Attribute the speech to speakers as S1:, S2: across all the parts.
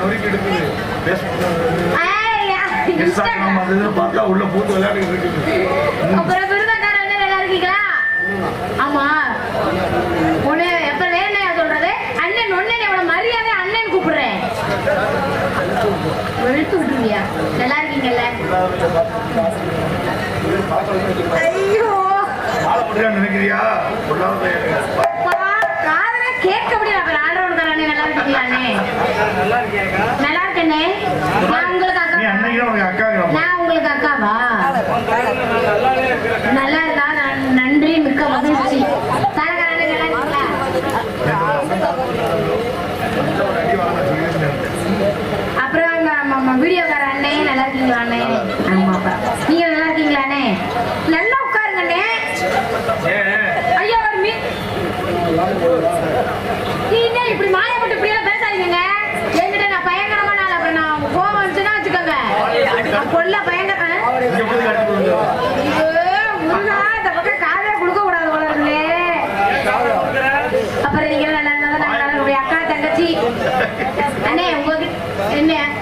S1: நொறுக்கி எடுக்குது. உள்ள போட்டு விளையாடிட்டு இருக்குது.
S2: அப்புறம் நல்லா இருக்கீங்களா? ஆமா. உன்னை எப்ப நேர்ல சொல்றது? அண்ணன் ஒண்ணு எவ்வளவு மரியாதை அண்ணன் கூப்பிடுறேன். வெளுத்து விட்டுருவியா? நல்லா இருக்கீங்கல்ல?
S1: நினைக்கிறியா?
S2: நல்லா இருக்கேனே நல்லா இருக்கேனே நான் உங்களுக்கு அக்கா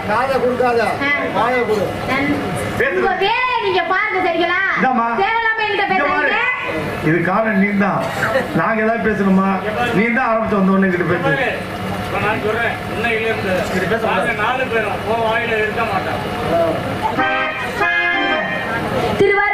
S2: காதை
S3: குடுக்காத. வாய குடு.
S2: உங்க வேலையை நீங்க பாருங்க சரிங்களா?
S1: இது காரணம் நீ தான் நாங்க ஏதாவது பேசணுமா? நீ தான் ஆரம்பிச்சு வந்த உடனே கிட்ட பேசு
S4: நான் வாயில இருக்க
S1: மாட்டேன். திருவாரூர்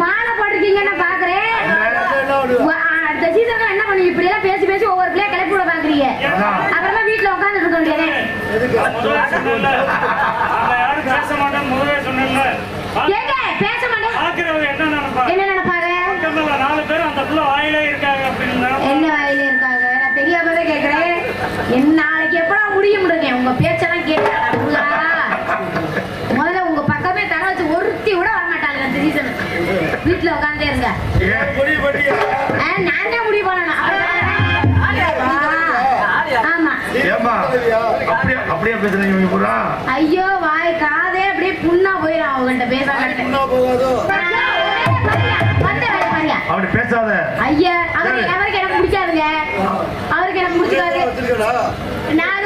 S2: மாலை போட்டிருக்கீங்க பாக்குறேன்? அடுத்த சீசன்ல என்ன பண்ணி இப்படி எல்லாம் பேசி பேசி ஒவ்வொரு பிள்ளைய கிளப்பி விட பாக்குறீங்க. அப்புறமா வீட்டுல உட்காந்து இருக்க
S4: முடியாது பேச என்ன நினைப்பாங்க?
S2: என்ன
S4: வாயில இருக்காங்க
S2: நான் தெரியாமதான் கேக்குறேன். நாளைக்கு எப்படா முடிய முடியும் உங்க பேச்செல்லாம்
S3: கேட்க
S2: பேசுங்க நான் தான் முடிவு பண்ணணும். ஐயோ வாய் காதே அப்படியே புண்ணா போயிடும் அவங்கள்ட்ட பேசாங்க
S1: அப்படி பேசாத.
S2: ஐயா அவருக்கு அவருக்கு எனக்கு பிடிக்காதுங்க. அவருக்கு எனக்கு பிடிக்காது. நான்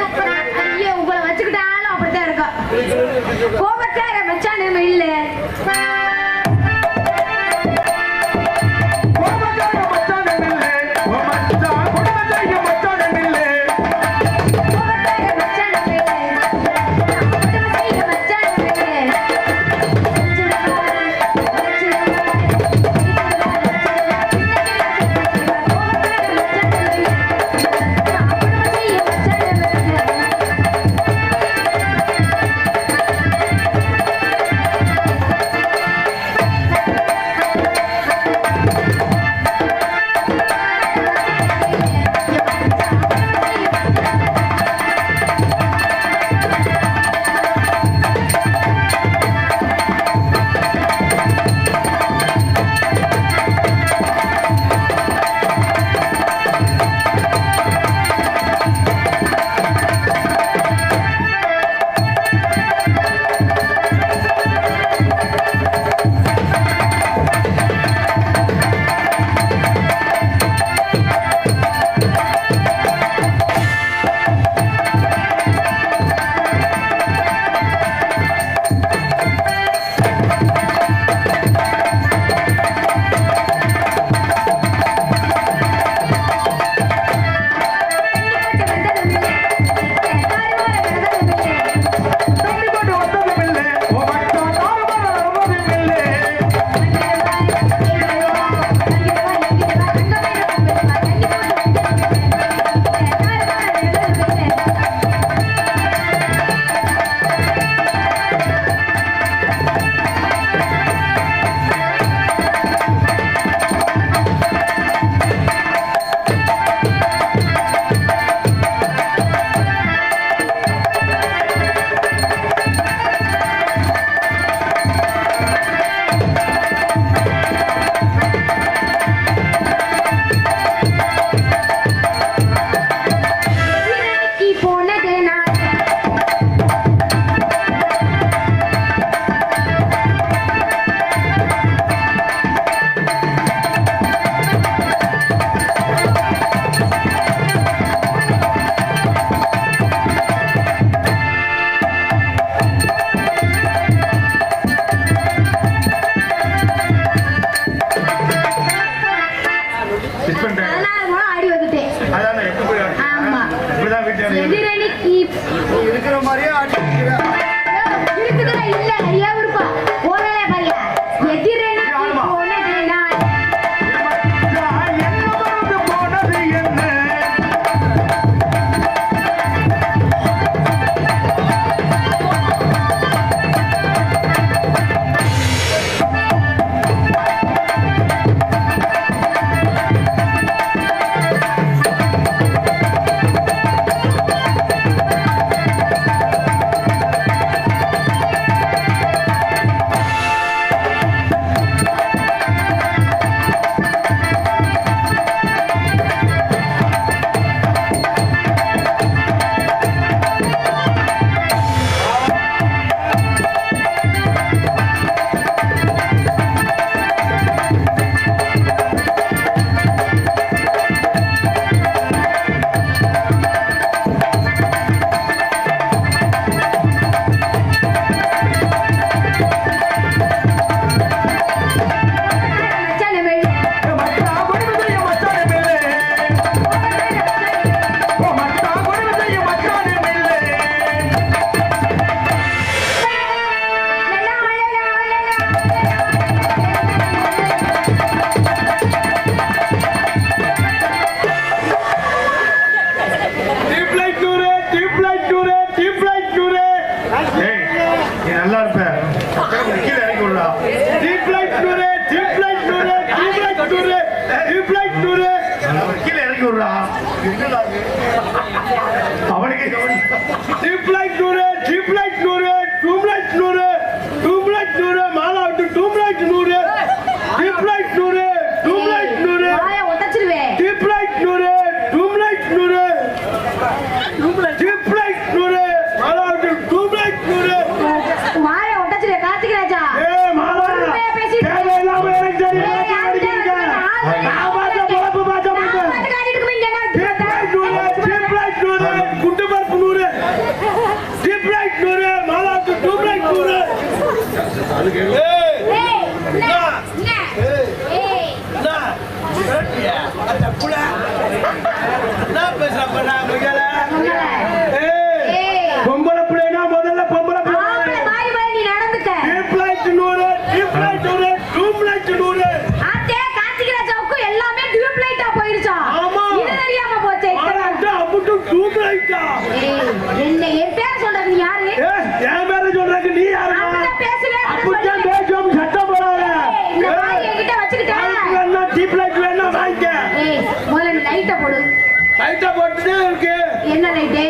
S2: லைட்டா
S3: போட்டுட்டே இருக்கு.
S2: என்ன லைட்டு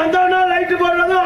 S3: வந்தோன்னா லைட் போடுறதும்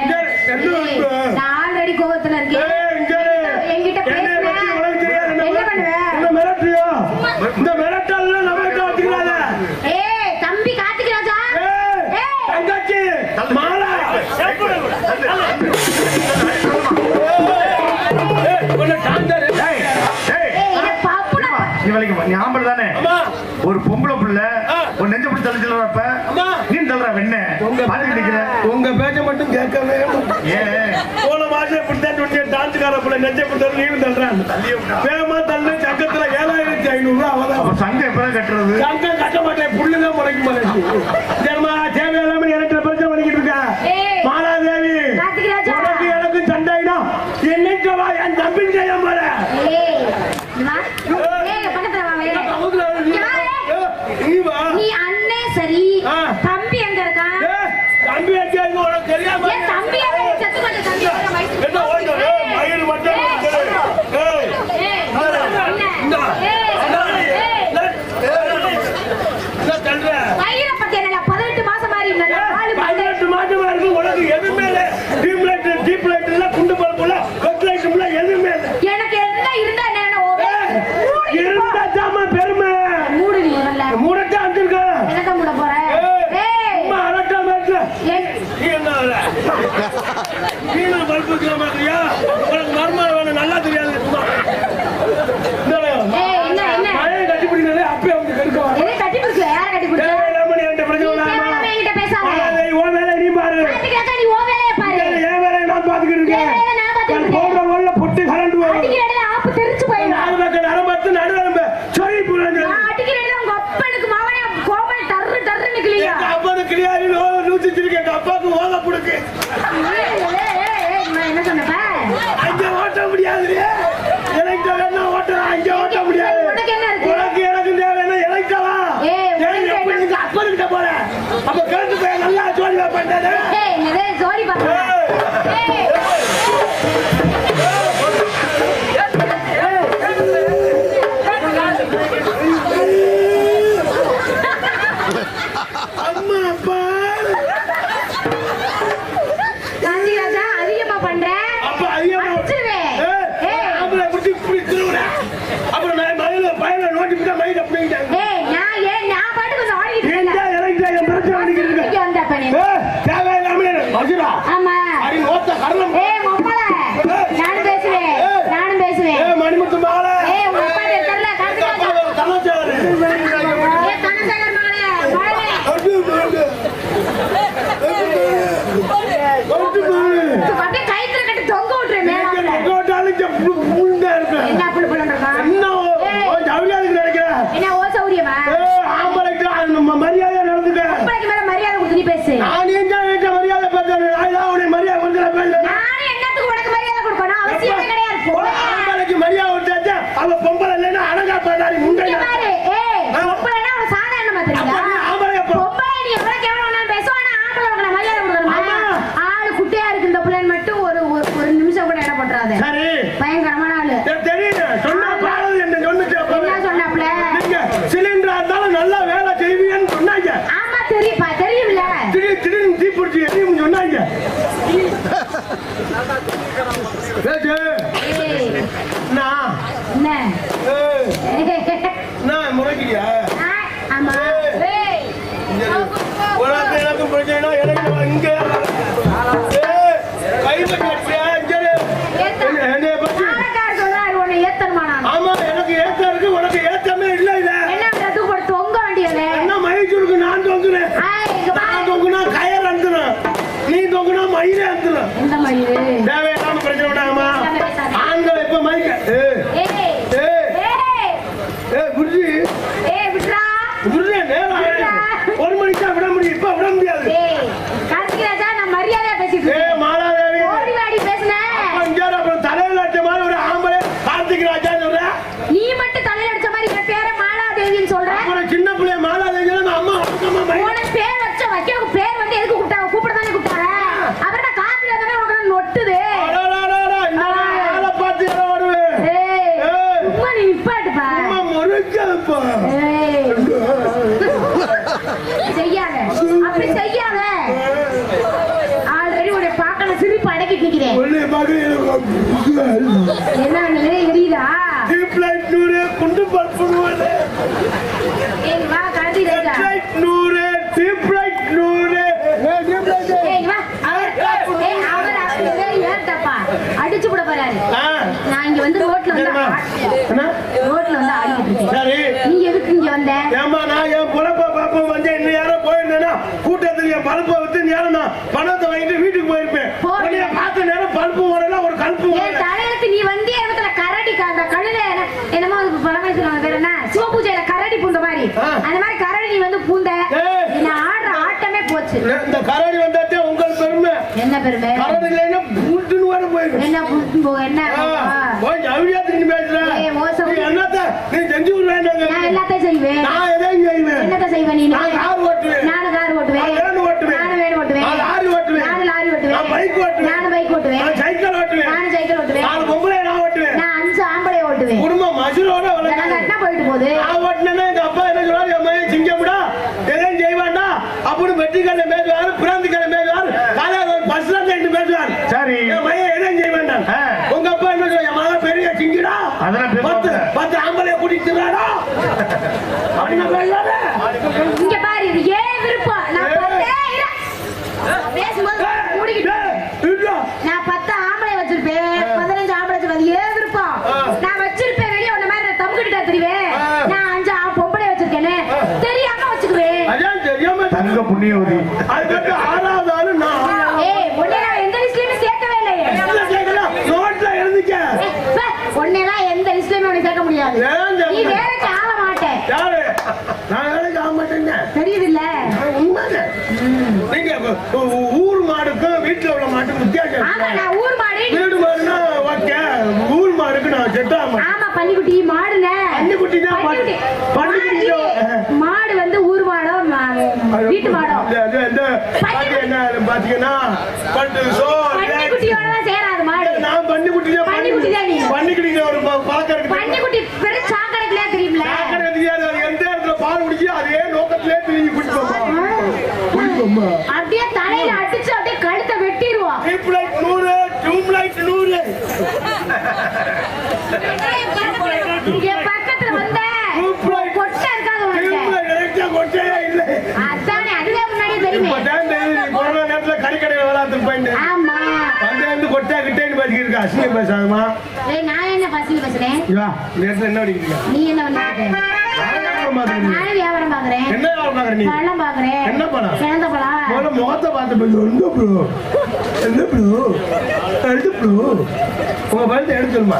S3: உங்க பேச்ச மட்டும் கேட்கவே போன மாசம் இப்படிதான் சொன்னிய டான்ஸ்கார புள்ள நெஞ்ச கொடுத்தாரு நீங்க தள்ளுறான். வேகமா தள்ளு சங்கத்துல ஏழாயிரத்தி ஐநூறு ரூபா அவதான்
S1: சங்கம் எப்பதான் கட்டுறது?
S3: சங்கம் கட்ட மாட்டேன் புள்ளுதான் முறைக்கு மாட்டேன் தேவையில்லாம இரண்டு பிரச்சனை பண்ணிக்கிட்டு இருக்கா? அப்பாவுக்கு
S2: ஓத கொடுக்கு என்ன சொன்னப்பா
S3: அங்க ஓட்ட முடியாது எனக்கு வேணா ஓட்டலாம் அங்க ஓட்ட முடியாது.
S2: உனக்கு
S3: எனக்கு தேவையான இலைக்கலாம் அப்பனுக்கிட்ட போறேன் அப்ப கேட்டு போய் நல்லா
S2: ஜோடி பண்றது? ஜோடி
S3: பண்றேன்
S2: ¡Vamos
S3: a ganar! பிரச்சனை இடையில ஏய், கை வச்சு அடிச்சியா? இங்க இரு.
S2: ஏத்தம்.
S3: என்னைய பத்தி
S2: ஆனக்கார் சொல்றாரு, உன்னை ஏத்தணுமா நான்?
S3: ஆமா எனக்கு ஏத்தம் இருக்கு உனக்கு ஏத்தமே இல்ல இல்ல
S2: என்ன பண்றது? போட்டு தொங்க வேண்டியது.
S3: என்ன மயிச்சூருக்கு நான் தொங்குறேன்
S2: ஆய், இங்க பாரு.
S3: நான் தொங்குனா கயர் அந்துடும் நீ தொங்குனா மயிலே அந்துடும்
S2: எந்த மயிரு?
S3: தேவையில்லாம பிரச்சனை விடாமா
S2: இல்லாம பேசாத.
S3: ஆண்கள் எப்ப மயிக்க ஏய்,
S2: ஏய்,
S3: ஏய்,
S2: ஏய்,
S3: ஏய், குருஜி
S2: ஏய், விட்றா.
S3: குருஜி நேரம் ஆயிடுச்சு. ஒரு மணிக்கு தான் விட முடியும் இப்ப விட முடியாது
S2: ஏய், கார்த்திக் ராஜா, நான் மரியாதையா பேசிட்டு
S3: ஏ
S2: இருக்கேன்.
S3: மாலாதேவி
S2: ஓடி வாடி பேசுனேன்.
S3: அப்ப இங்க இரு, அப்புறம் தலையில அடிச்ச மாதிரி ஒரு ஆம்பளை கார்த்திக் ராஜா சொல்ற
S2: நீ மட்டும் தலையில அடிச்ச மாதிரி என் பேரை மாலாதேவின்னு சொல்ற
S3: அப்புறம் சின்ன பிள்ளைய மாலாதேவி அம்மா அம்மா மயில்
S2: உனக்கு பேர் வச்ச வைக்க பேர் வந்து எதுக்கு கூப்பிட்டாங்க கூப்பிட தானே கூப்பிட்டாங்க அப்புறம் நான் காப்பில தானே உனக்கு நொட்டுது
S3: அடடடடா, இந்த ஆளை பார்த்து யாரோ வருவேன்.
S2: ஏய்
S3: ஏய்.
S2: சும்மா நீ நிப்பாட்டுப்பா
S3: அம்மா முறைக்காதப்பா.
S2: ஏய் செய்யாத அப்படி செய்யாத ஆல்ரெடி உன்னை பார்க்கல
S3: உன்னை பார்க்க
S2: என்ன பண்ணு எரியுதா?
S3: Deep light நூறு, குண்டு.
S2: ஏய் வா
S3: Deep light நூறு, deep light நூறு. ஏய், deep light.
S2: ஏய். வா. அவர் ஏய் அவர் அவர் ஏன்டப்பா அடிச்சு விட போறாரு.
S3: ஆ,
S2: நான் இங்க வந்து ரோட்ல வந்து
S3: சரிம்மா.
S2: ஆ-
S3: என்ன?
S2: ரோட்ல வந்து ஆடிட்டு இருக்கேன்.
S3: சரி.
S2: நீ எதுக்கு இங்க வந்த?
S3: நான் என் பொழப்ப பார்ப்போம் வந்து இன்னும் யாரோ போயிருந்தேன்னா, கூட்டத்துக்கு என் நேரம் நான் பணத்தை வாங்கிட்டு வீட்டுக்கு போயிருப்பேன். பார்த்த நேரம் பல்பு ஓடல ஒரு கல்பு
S2: தலையெழுத்து நீ வந்தே இடத்துல கரடி அந்த கழுத என்ன- என்னமோ அது பழமை சொல்லுவாங்க பேர் என்ன? சிவபூஜையில கரடி பூந்த மாதிரி. அந்த மாதிரி கரடி நீ வந்து பூந்த. நான் ஆடுற ஆட்டமே போச்சு.
S3: இந்த கரடி வந்தாத்தே உங்கள் பெருமை.
S2: என்ன பெருமை?
S3: கரடி இல்லைன்னா பூட்டுன்னு வர போயிடும்.
S2: என்ன பூ- போ- என்ன.
S3: போய் ஜவுளியா திரும்பி பேசுற.
S2: மோசம்.
S3: என்னத்த நீ செஞ்சு விடுவேன்
S2: நான் எல்லாத்தையும் செய்வேன்?
S3: நான் எதையும் செய்வேன்.
S2: என்னத்த செய்வேன் நீ?
S3: நான்
S2: தெரியாம
S1: தங்க புண்ணியவதி.
S3: அதுக்கு ஆறாவது ஆளு நான்
S2: ஏய் உன்னை நான் எந்த லிஸ்ட்லயுமே சேர்க்கவே இல்லையே.
S3: இல்ல கேட்கலாம் நோட்ல எழுதிக்க.
S2: உன்னையெல்லாம் எந்த லிஸ்ட்லயுமே உன்னை சேர்க்க முடியாது. நீ? வேலைக்கு ஆக மாட்டேன்.
S3: யாரு? நான் வேலைக்கு ஆக மாட்டேங்க
S2: தெரியுது இல்ல
S3: நான் உண்மைங்க நீங்க ஊர் மாடுக்கும் வீட்டுல உள்ள மாட்டுக்கும் வித்தியாசம்
S2: ஆமா. நான் ஊர் மாடு.
S3: வீடு மாடுனா ஓகே. ஊர் மாடுக்கு நான் செட் ஆக மாட்டேன்.
S2: ஆமா பன்னிக்குட்டி மாடுல.
S3: பன்னிக்குட்டி தான். பன்னிக்குட்டி
S2: மாடு,
S3: தான்.
S2: மாடு வந்து ஊர் மாடோ மா- வீட்டு மாடோ
S3: இந்த- இந்த- இந்த பாத்தி என்ன பாத்தீங்கன்னா பட்டு சோ
S2: பன்னிக்குட்டியோட தான் சேராது மாடு.
S3: நான் பன்னிக்குட்டி தான்
S2: பன்னிக்குட்டி தான் நீ.
S3: பன்னிக்குட்டிக்கு ஒரு பழக்கம் இருக்கு
S2: பெரு தெரியும்ல?
S3: சாக்கடை தெரியாது அது எந்த இடத்துல பால் குடிச்சு அதே நோக்கத்திலே திரும்பி குடிப்போம்.
S2: அப்படியே தலையில அடிச்சு அப்படியே கழுத்தை வெட்டிடுவோம்.
S3: டியூப் லைட் நூறு டியூப் லைட் நூறு
S2: என் பக்கத்துல வந்த
S3: டியூப் லைட்
S2: கொட்டை இருக்காது
S3: டியூப்
S2: உனக்கு
S3: லைட் எலக்ட்ரிக்கா கொட்டையே இல்லை
S2: அதானே அதுவே முன்னாடியே தெரியுமே
S3: இப்ப நீ கொரோனா நேரத்துல கறிக்கடையில விளாத்துக்கு போயிட்டு.
S2: ஆமா.
S3: வந்து வந்து கொட்டை கிட்டேன்னு பாத்துக்கிட்டு அசிங்க பேசாதமா
S2: நான் என்ன பசிங்க பேசுறேன்?
S3: நேரத்துல என்ன அடிக்கிறீங்க
S2: நீ என்ன பண்ணிட்டு வியாபாரம் பாக்குறேன்
S3: என்ன வியாபாரம் பாக்குற நீ?
S2: பழம் பாக்குறேன்
S3: என்ன பழம்?
S2: சிறந்த பழம்.
S3: முதல்ல முகத்தை பார்த்து பேசு எந்த ப்ரோ என்ன ப்ரோ எடுத்து ப்ரோ உங்க பழத்தை எடுத்துருமா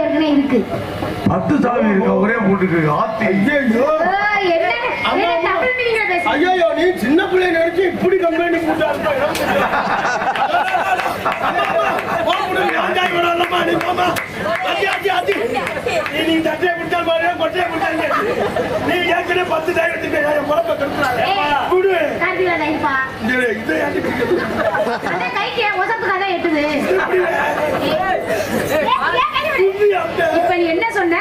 S2: ஏற்கனவே இருக்கு?
S1: பத்து சாவி இருக்கா? ஒரே பூட்டுக்கு ஆத்தி.
S3: ஐயோ நீ சின்ன பிள்ளை நினைச்சு இப்படி போட்டா நீ தட்டையை பிடிச்சா பாரு கொட்டையை பிடிச்சாங்க நீ ஏற்கனவே பத்து குழப்ப விடு.
S2: கார்த்திகா லைஃபா?
S3: இது
S2: கைக்கு எட்டுது
S3: இப்படி வே.
S2: ஏய், ஏன் கை விடு?
S3: இப்படி அந்த.
S2: இப்ப நீ என்ன சொன்ன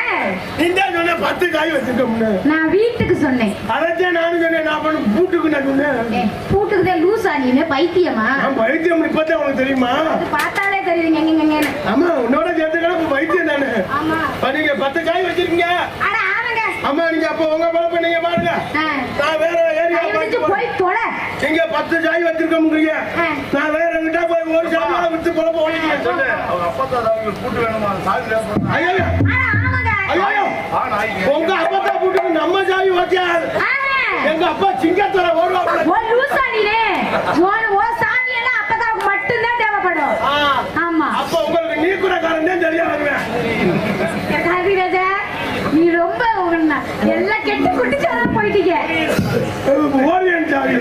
S3: நீ தான் சொன்ன பத்து காய் வச்சிருக்கோம்னு
S2: நான் வீட்டுக்கு சொன்னேன்.
S3: அதைத்தான் நானும் சொன்னேன் நான் பண்ண பூட்டுக்கு நான் சொன்னேன்.
S2: ஏய், பூட்டுக்கு தான் லூசா நீ பைத்தியமா?
S3: நான் வைத்தியம் இப்பதான் உனக்கு தெரியுமா?
S2: பார்த்தாலே எங்கன்னு
S3: ஆமா உன்னோட சேர்த்துக்கலாம் இப்ப தானே?
S2: ஆமா.
S3: இப்ப நீங்க பத்து காய் வச்சிருக்கீங்க.
S2: அட ஆமாங்க.
S3: அம்மா நீங்க அப்ப உங்க பழப்ப நீங்க பாருங்க. நான் வேற ஏரியா
S2: போய் தொலை.
S3: நீங்க பத்து காய் வச்சிருக்கோம்ன்றீங்க. நான் வேற எங்கிட்ட போய் ஒரு சாமா வித்து குழப்பம் ஓடிக்கிறேன்
S1: சொல்லு அவங்க அப்பா தான் பூட்டு வேணுமா? வேணுமா
S3: ஐயோ உங்க அப்பா பூட்டுக்கு நம்ம வச்சா
S2: ஆ.
S3: எங்க அப்பா சிங்கத்தோட ஓடுவாங்க
S2: ஓ லூசா நீனே ஓ சாமி எல்லாம் அப்பதாவுக்கு மட்டும்தான் தேவைப்படும். ஆமா.
S3: அப்ப உங்களுக்கு நீ கூட காரணம் வருவேன்.
S2: நீ ரொம்ப எல்லாம் கெட்டு குட்டிச்சாதான் போயிட்டீங்க.
S3: ஓரியன் சாவி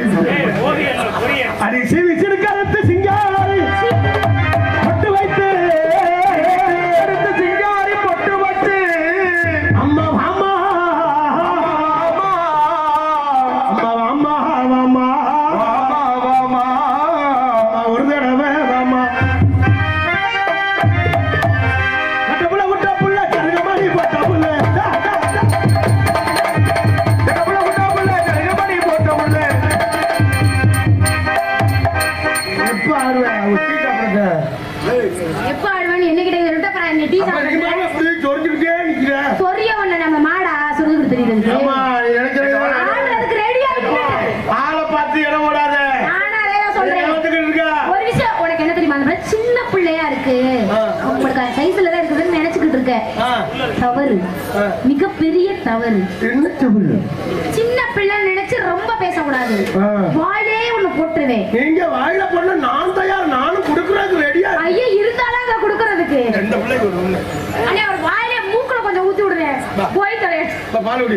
S2: போட்டுருவேன்
S3: நீங்க வாயில பண்ண நான் தயார் நானும் கொடுக்கறதுக்கு ரெடியா
S2: ஐயா இருந்தாலும் அங்க கொடுக்கறதுக்கு.
S3: பிள்ளைக்கு ஒரு ஒண்ணு
S2: அண்ணே அவர் வாயிலே மூக்குல கொஞ்சம் ஊத்தி விடுறேன். போய்
S3: இப்ப பால்